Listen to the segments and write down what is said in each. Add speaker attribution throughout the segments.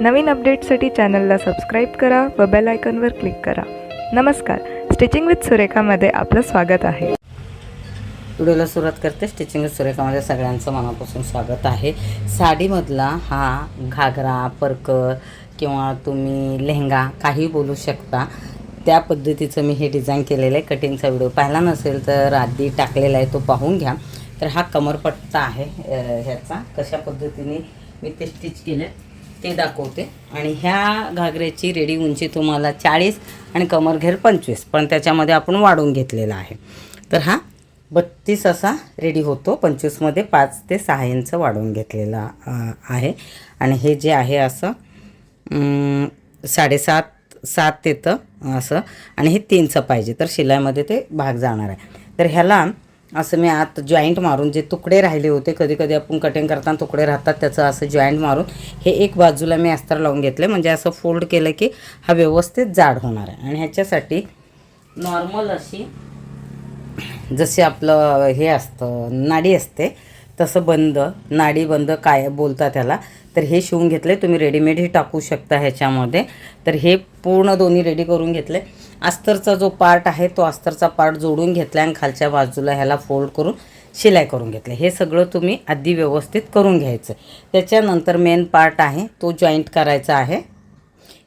Speaker 1: नवीन अपडेटसाठी चॅनलला सबस्क्राईब करा व बेल आयकॉनवर क्लिक करा. नमस्कार. स्टिचिंग विथ सुरेखामध्ये आपलं स्वागत आहे.
Speaker 2: व्हिडिओला सुरुवात करते. स्टिचिंग विथ सुरेखामध्ये सगळ्यांचं मनापासून स्वागत आहे. साडीमधला हा घागरा परकर किंवा तुम्ही लेहंगा काही बोलू शकता. त्या पद्धतीचं मी हे डिझाईन केलेलं आहे. कटिंगचा व्हिडिओ पाहिला नसेल तर आधी टाकलेला आहे तो पाहून घ्या. तर हा कमरपट्टा आहे ह्याचा. कशा पद्धतीने मी ते स्टिच केले ते दाखवते. आणि ह्या घागऱ्याची रेडी उंची तुम्हाला चाळीस आणि कमरघेर पंचवीस. पण त्याच्यामध्ये आपण वाढवून घेतलेला आहे. तर हा बत्तीस असा रेडी होतो. पंचवीसमध्ये पाच ते सहा इंच वाढवून घेतलेला आहे. आणि हे जे आहे असं साडेसात सात येतं असं. आणि हे तीनचं पाहिजे. तर शिलाईमध्ये ते भाग जाणार आहे. तर ह्याला असं मी आत जॉईंट मारून जे तुकडे राहिले होते कधी कधी आपण कटिंग करताना तुकडे राहतात त्याचं असं जॉईंट मारून हे एक बाजूला मी अस्तर लावून घेतलं म्हणजे असं फोल्ड केलं की हा व्यवस्थित जाड होणार आहे. आणि ह्याच्यासाठी नॉर्मल अशी जसे आपलं हे असतं नाडी असते तसं बंद नाडी बंद काय बोलता त्याला तर हे शिवून घेतले तुम्ही रेडीमेडही टाकू शकता ह्याच्यामध्ये. तर हे पूर्ण दोन्ही रेडी करून घेतले अस्तरचा जो पार्ट आहे तो अस्तरचा पार्ट जोडून घेतला आणि खालच्या बाजूला ह्याला फोल्ड करून शिलाई करून घेतले हे सगळं तुम्ही आधी व्यवस्थित करून घ्यायचं. त्याच्यानंतर मेन पार्ट आहे तो जॉईंट करायचा आहे.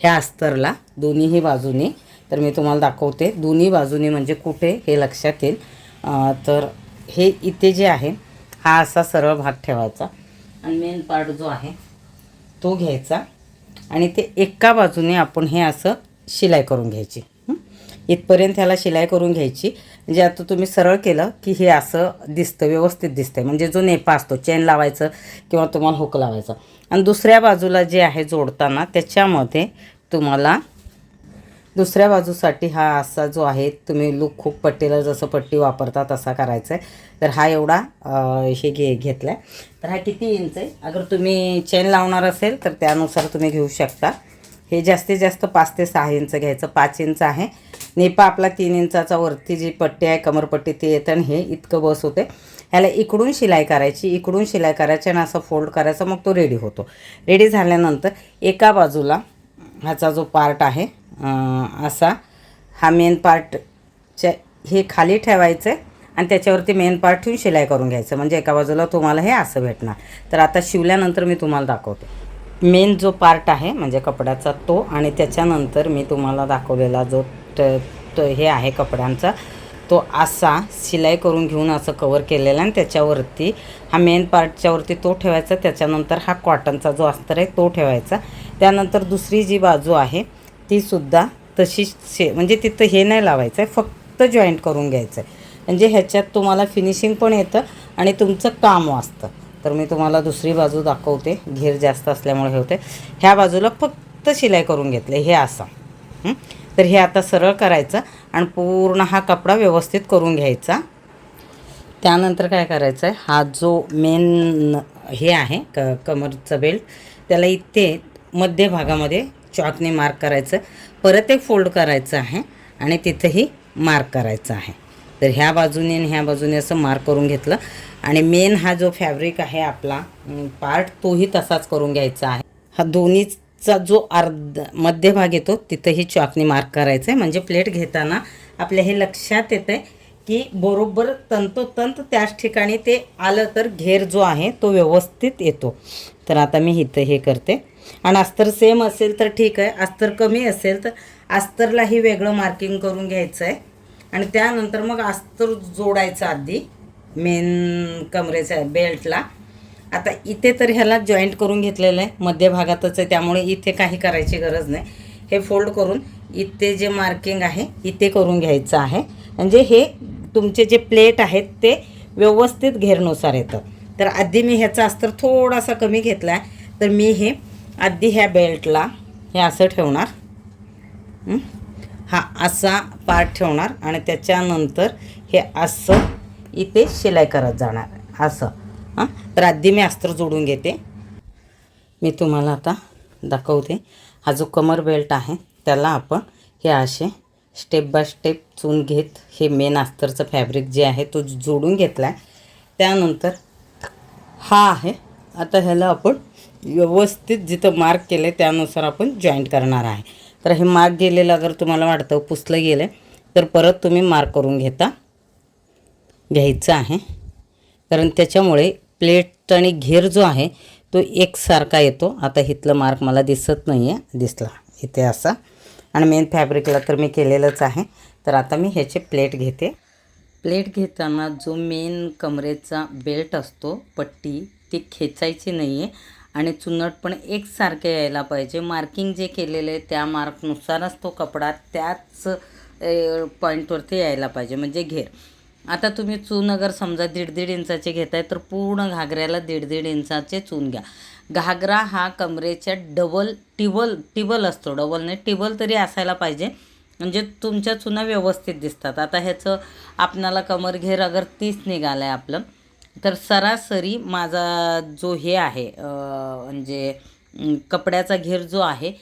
Speaker 2: ह्या अस्तरला दोन्हीही बाजूनी तर मी तुम्हाला दाखवते. दोन्ही बाजूनी म्हणजे कुठे हे लक्षात येईल. तर हे इथे जे आहे हा असा सरळ भाग ठेवायचा. आणि मेन पार्ट जो आहे तो घ्यायचा. आणि ते एका बाजूने आपण हे असं शिलाई करून घ्यायची. इथपर्यंत ह्याला शिलाई करून घ्यायची. म्हणजे आता तुम्ही सरळ केलं की हे असं दिसतं व्यवस्थित दिसतंय. म्हणजे जो नेपा असतो चेन लावायचं किंवा तुम्हाला हुक लावायचं. आणि दुसऱ्या बाजूला जे आहे जोडताना त्याच्यामध्ये तुम्हाला दुसऱ्या बाजूसाठी हा असा जो आहे तुम्ही लूक खूप पट्टीला जसं पट्टी वापरता तसा करायचा आहे तर हा एवढा हे घे घेतला आहे तर हा किती इंच आहे? अगर तुम्ही चेन लावणार असेल तर त्यानुसार तुम्ही घेऊ शकता. हे जास्तीत जास्त पाच ते सहा इंच घ्यायचं. पाच इंच आहे. नेपा आपला तीन इंचाचा वरती जी पट्टी आहे कमरपट्टी ते येतं आणि हे इतकं बस होते. ह्याला इकडून शिलाई करायची इकडून शिलाई करायची आणि असं फोल्ड करायचं मग तो रेडी होतो. रेडी झाल्यानंतर एका बाजूला ह्याचा जो पार्ट आहे असा हा मेन पार्टच्या हे खाली ठेवायचं आहे आणि त्याच्यावरती मेन पार्ट ठेवून शिलाई करून घ्यायचं. म्हणजे एका बाजूला तुम्हाला हे असं भेटणार. तर आता शिवल्यानंतर मी तुम्हाला दाखवते. मेन जो पार्ट आहे म्हणजे कपड्याचा तो आणि त्याच्यानंतर मी तुम्हाला दाखवलेला जो ट ट हे आहे कपड्यांचा तो असा शिलाई करून घेऊन असं कवर केलेला आणि त्याच्यावरती हा मेन पार्टच्यावरती तो ठेवायचा त्याच्यानंतर हा कॉटनचा जो अस्तर आहे तो ठेवायचा. त्यानंतर दुसरी जी बाजू आहे तीसुद्धा तशीच शे म्हणजे तिथं हे नाही लावायचं आहे फक्त जॉईंट करून घ्यायचं आहे म्हणजे ह्याच्यात तुम्हाला फिनिशिंग पण येतं आणि तुमचं काम वाचतं तर मी तुम्हाला दुसरी बाजू दाखवते. घेर जास्त असल्यामुळे हे होते. ह्या बाजूला फक्त शिलाई करून घेतले. हे असं. तर हे आता सरळ करायचं आणि पूर्ण हा कपडा व्यवस्थित करून घ्यायचा. त्यानंतर काय करायचं आहे हा जो मेन हे आहे क कमरचं बेल्ट त्याला इथे मध्य भागामध्ये चॉकने मार्क करायचं. परत एक फोल्ड करायचं आहे आणि तिथंही मार्क करायचं आहे. तर ह्या बाजूने आणि ह्या बाजूने असं मार्क करून घेतलं. आणि मेन हा जो फॅब्रिक आहे आपला पार्ट तोही तसाच करून घ्यायचा आहे. हा दोन्हीचा जो अर्ध मध्यभाग येतो तिथंही चॉकने मार्क करायचं आहे म्हणजे प्लेट घेताना आपल्या हे लक्षात येतं आहे की बरोबर तंतोतंत त्याच ठिकाणी ते आलं तर घेर जो आहे तो व्यवस्थित येतो. तर आता मी इथं हे करते. आणि अस्तर सेम असेल तर ठीक आहे. अस्तर कमी असेल तर अस्तरलाही वेगळं मार्किंग करून घ्यायचं आहे आणि त्यानंतर मग अस्तर जोडायचं आधी मेन कमरेच्या बेल्टला आता इथे तर ह्याला जॉईंट करून घेतलेलं आहे मध्यभागातच आहे त्यामुळे इथे काही करायची गरज नाही. हे फोल्ड करून इथे जे मार्किंग आहे इथे करून घ्यायचं आहे. म्हणजे हे तुमचे जे प्लेट आहेत ते व्यवस्थित घेरनुसार येतं. तर आधी मी ह्याचा अस्तर थोडासा कमी घेतला आहे तर मी हे आधी ह्या बेल्टला हे असं ठेवणार. हा असा पार्ट ठेवणार आणि त्याच्यानंतर हे असं इथे शिलाई करत जाणार. असं. हां? तर आधी मी अस्त्र जोडून घेते. मी तुम्हाला आता दाखवते. हा जो कमर बेल्ट आहे त्याला आपण हे असे स्टेप बाय स्टेप चून घेत हे मेन अस्तरचं फॅब्रिक जे आहे तो जोडून घेतला आहे त्यानंतर हा आहे. आता ह्याला आपण व्यवस्थित जिथं मार्क केले त्यानुसार आपण जॉईंट करणार आहे. तर हे मार्क गेलेलं अगर तुम्हाला वाटतं पुसलं गेलं तर परत तुम्ही मार्क करून घेता. घ्यायचं आहे. कारण त्याच्यामुळे प्लेट आणि घेर जो आहे तो एकसारखा येतो. आता इथलं मार्क मला दिसत नाही आहे दिसला. इथे असा. आणि मेन फॅब्रिकला तर मी केलेलंच आहे. तर आता मी ह्याचे प्लेट घेते. प्लेट घेताना जो मेन कमरेचा बेल्ट असतो पट्टी ती खेचायची नाही आहे आणि चुन्नट पण एकसारखे यायला पाहिजे. मार्किंग जे केलेले आहे त्या मार्कनुसारच तो कपडा त्याच पॉईंटवरती यायला पाहिजे. म्हणजे घेर. आता तुम्ही चून अगर समजा दीड दीड इंचाचे घेताय तर पूर्ण घागऱ्याला दीड दीड इंचाचे चून घ्या. घागरा हा कमरेच्या डबल टिबल टिबल असतो. डबल नाही टिबल तरी असायला पाहिजे. म्हणजे तुमच्या चुना व्यवस्थित दिसतात. आता ह्याचं आपणाला कमर घेर अगर तीस निघालं आहे आपलं तर सरासरी माझा जो हे आहे म्हणजे कपड्याचा घेर जो आहे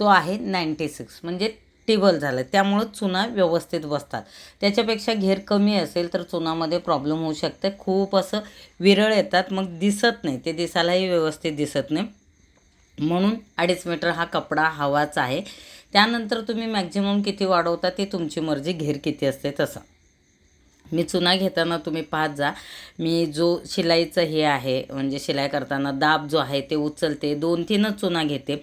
Speaker 2: तो आहे नाईंटी सिक्स. म्हणजे टेबल झालं. त्यामुळं चुना व्यवस्थित बसतात. त्याच्यापेक्षा घेर कमी असेल तर चुनामध्ये प्रॉब्लेम होऊ शकते. खूप असं विरळ येतात. मग दिसत नाही. ते दिसायलाही व्यवस्थित दिसत नाही. म्हणून अडीच मीटर हा कपडा हवाच आहे. त्यानंतर तुम्ही मॅक्झिमम किती वाढवता ते तुमची मर्जी. घेर किती असते तसं. मी चुना घेताना तुम्ही पाहत जा. मी जो शिलाईचं हे आहे म्हणजे शिलाई करताना दाब जो आहे ते उचलते दोन तीनच चुना घेते.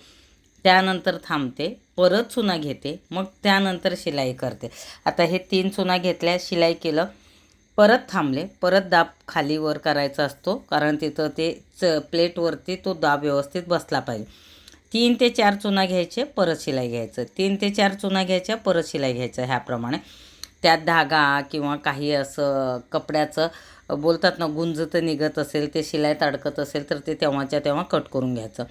Speaker 2: त्यानंतर थांबते परत चुना घेते मग त्यानंतर शिलाई करते. आता हे तीन चुना घेतल्या शिलाई केलं परत थांबले परत दाब खाली वर करायचा असतो कारण तिथं ते च प्लेटवरती तो दाब व्यवस्थित बसला पाहिजे. तीन ते चार चुना घ्यायचे परत शिलाई घ्यायचं. तीन ते चार चुना घ्यायच्या परत शिलाई घ्यायचं ह्याप्रमाणे. त्यात धागा किंवा काही असं कपड्याचं बोलतात ना गुंज तर निघत असेल ते शिलाईत अडकत असेल तर ते तेव्हाच्या तेव्हा कट करून घ्यायचं.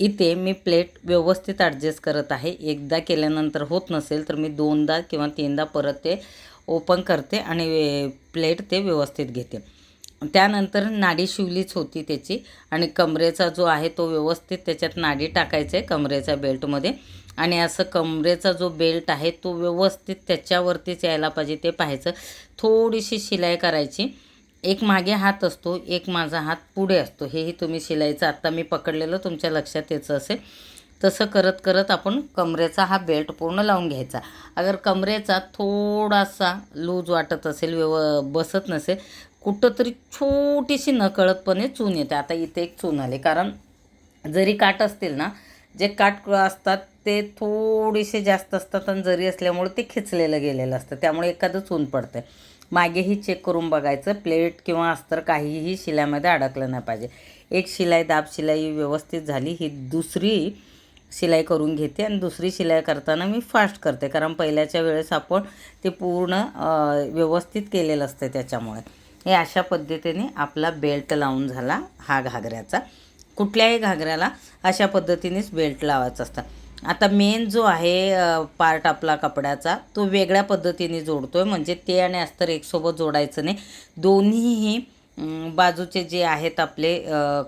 Speaker 2: इथे मी प्लेट व्यवस्थित ॲडजस्ट करत आहे. एकदा केल्यानंतर होत नसेल तर मी दोनदा किंवा तीनदा परत ते ओपन करते आणि प्लेट ते व्यवस्थित घेते. त्यानंतर नाडी शिवलीच होती त्याची आणि कमरेचा जो आहे तो व्यवस्थित त्याच्यात नाडी टाकायचं आहे कमरेच्या बेल्टमध्ये. आणि असं कमरेचा जो बेल्ट आहे तो व्यवस्थित त्याच्यावरतीच यायला पाहिजे ते पाहायचं. थोडीशी शिलाई करायची. एक मागे हात असतो एक माझा हात पुढे असतो. हेही तुम्ही शिलाईचं आत्ता मी पकडलेलं तुमच्या लक्षात यायचं असेल. तसं करत करत आपण कमरेचा हा बेल्ट पूर्ण लावून घ्यायचा. अगर कमरेचा थोडासा लूज वाटत असेल व्यव बसत नसेल कुठंतरी छोटीशी नकळतपणे चून येते. आता इथे एक चून आली. कारण जरी काट असतील ना जे काट असतात ते थोडेसे जास्त असतात आणि जरी असल्यामुळे ते खेचलेलं गेलेलं असतं. त्यामुळे एखादं चून पडतं मागेही चेक करून बघायचं. प्लेट किंवा अस्तर काहीही शिलाईमध्ये अडकलं नाही पाहिजे. एक शिलाई दाब शिलाई व्यवस्थित झाली ही दुसरी शिलाई करून घेते आणि दुसरी शिलाई करताना मी फास्ट करते. कारण पहिल्याच्या वेळेस आपण ते पूर्ण व्यवस्थित केलेलं असतं त्याच्यामुळे. हे अशा पद्धतीने आपला बेल्ट लावून झाला हा घागऱ्याचा. कुठल्याही घागऱ्याला अशा पद्धतीनेच बेल्ट लावायचा असतं. आता मेन जो आहे पार्ट आपला कपड्याचा तो वेगळ्या पद्धतीने जोडतो आहे म्हणजे ते आणि अस्तर एकसोबत जोडायचं नाही. दोन्हीही बाजूचे जे आहेत आपले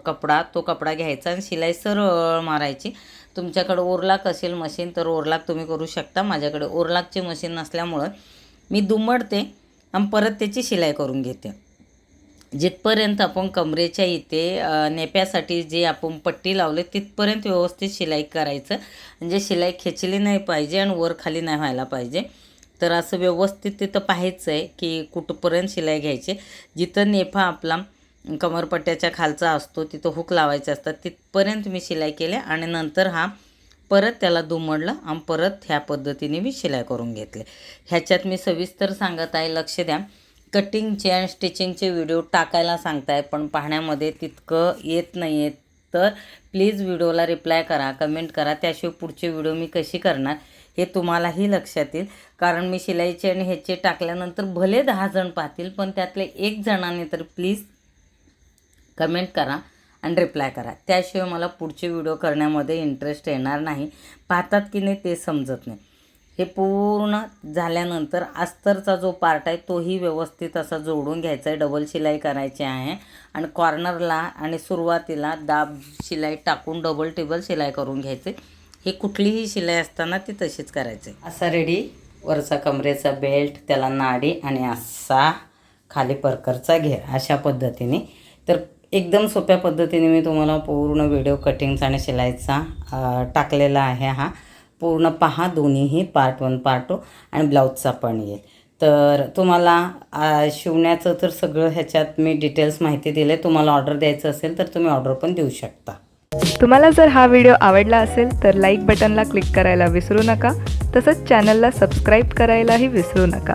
Speaker 2: कपडा तो कपडा घ्यायचा आणि शिलाई सरळ मारायची. तुमच्याकडे ओरलाक असेल मशीन तर ओरलाक तुम्ही करू शकता. माझ्याकडे ओरलाकची मशीन नसल्यामुळं मी दुमडते आणि परत त्याची शिलाई करून घेते. जिथपर्यंत आपण कमरेच्या इथे नेप्यासाठी जे आपण पट्टी लावले तिथपर्यंत व्यवस्थित शिलाई करायचं. म्हणजे शिलाई खेचली नाही पाहिजे आणि वर खाली नाही व्हायला पाहिजे. तर असं व्यवस्थित तिथं पाहायचं आहे की कुठंपर्यंत शिलाई घ्यायची. जिथं नेफा आपला कमरपट्ट्याच्या खालचा असतो तिथं हुक लावायचे असतात तिथपर्यंत मी शिलाई केल्या आणि नंतर हा परत त्याला दुमडलं आणि परत ह्या पद्धतीने मी शिलाई करून घेतले. ह्याच्यात मी सविस्तर सांगत आहे लक्ष द्या. कटिंगचे आणि स्टिचिंगचे व्हिडिओ टाकायला सांगताय पण पाहण्यामध्ये तितकं येत नाही आहेत तर प्लीज व्हिडिओला रिप्लाय करा कमेंट करा. त्याशिवाय पुढचे व्हिडिओ मी कशी करणार हे तुम्हालाही लक्षात येईल. कारण मी शिलाईचे आणि ह्याचे टाकल्यानंतर भले दहा जण पाहतील पण त्यातले एक जणाने तर प्लीज कमेंट करा आणि रिप्लाय करा. त्याशिवाय मला पुढचे व्हिडिओ करण्यामध्ये इंटरेस्ट येणार नाही. पाहतात की नाही ते समजत नाही. हे पूर्ण झाल्यानंतर अस्तरचा जो पार्ट आहे तोही व्यवस्थित असा जोडून घ्यायचा आहे. डबल शिलाई करायची आहे. आणि कॉर्नरला आणि सुरुवातीला दाब शिलाई टाकून डबल टेबल शिलाई करून घ्यायचे. हे कुठलीही शिलाई असताना ती तशीच करायची. असा रेडी वरचा कमरेचा बेल्ट त्याला नाडी आणि असा खाली परकरचा घेर अशा पद्धतीने. तर एकदम सोप्या पद्धतीने मी तुम्हाला पूर्ण व्हिडिओ कटिंगचा आणि शिलाईचा टाकलेला आहे हा. पूर्ण पहा दोन्हीही पार्ट वन पार्ट टू आणि ब्लाऊजचा पण येईल. तर तुम्हाला शिवण्याचं तर सगळं ह्याच्यात मी डिटेल्स माहिती दिले. तुम्हाला ऑर्डर द्यायचं असेल तर तुम्ही ऑर्डर पण देऊ शकता.
Speaker 1: तुम्हाला जर हा व्हिडिओ आवडला असेल तर लाईक बटनला क्लिक करायला विसरू नका. तसंच चॅनलला सबस्क्राईब करायलाही विसरू नका.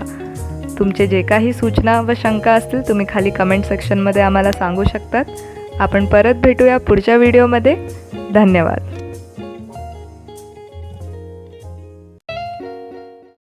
Speaker 1: तुमचे जे काही सूचना व शंका असतील तुम्ही खाली कमेंट सेक्शनमध्ये आम्हाला सांगू शकतात. आपण परत भेटूया पुढच्या व्हिडिओमध्ये धन्यवाद.